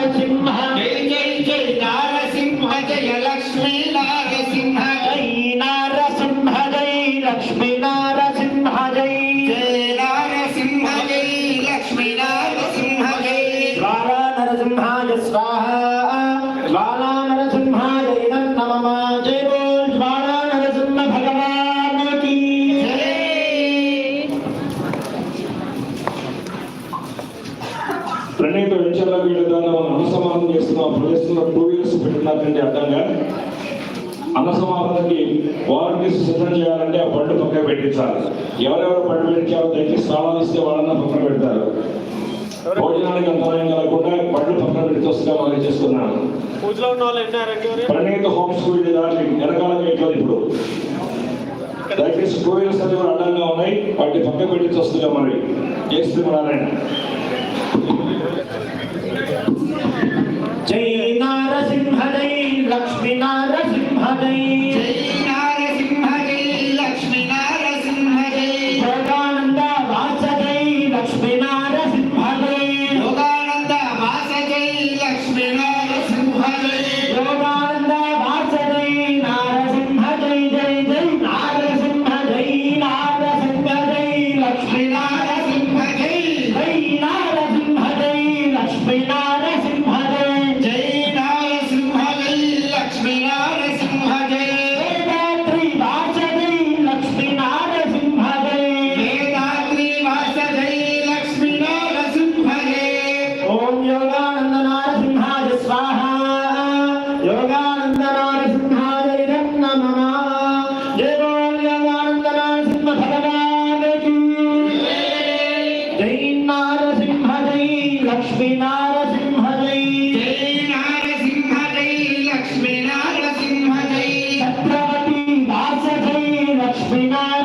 నారసింహ జై జై జై నారసింహ జయ లక్ష్మీ నారసింహ జై నారసింహ జై లక్ష్మీ నారసింహ జై జయ నారసింహ జై లక్ష్మీ నారసింహ జై ద్వారా నరసింహాయ స్వాహ రెండింటి వెంచర్లకు వీళ్ళదాన్ని మనం అనుసమానం చేస్తున్నాం. ప్రదేశంలో టూ వీలర్స్ అర్థంగా అడ్డంగా అనుసమానానికి వారంటీస్ సిద్ధం చేయాలంటే ఆ బండ్లు పక్కన పెట్టించాలి. ఎవరెవరు పండు పెట్టారో తగ్గి స్థానాలు ఇస్తే వాళ్ళన్న పక్కన పెడతారు. భోజనానికి అంతరాయం కలగకుండా బండ్లు పక్కన పెట్టి వస్తుందా మనం చేస్తున్నాను ప్రణీత హోమ్ స్కూల్ దాన్ని వెనకాల వేయట్లేదు ఇప్పుడు. దయచేసి టూ వీలర్స్ అన్ని కూడా అడ్డంగా ఉన్నాయి. వాటిని పక్కన పెట్టి వస్తుందా మరి చేస్తున్నారాయణ చేస్తూ నారాయణ జై నారసింహ జై లక్ష్మీ నారసింహ జై యోగానంద వాస జై లక్ష్మీ నారసింహ జై యోగానంద వాస జై నారసింహ लक्ष्मी नारसिंह जय जय नारसिंह जय लक्ष्मी नारसिंह जय छत्रपति दास जय लक्ष्मी नारायण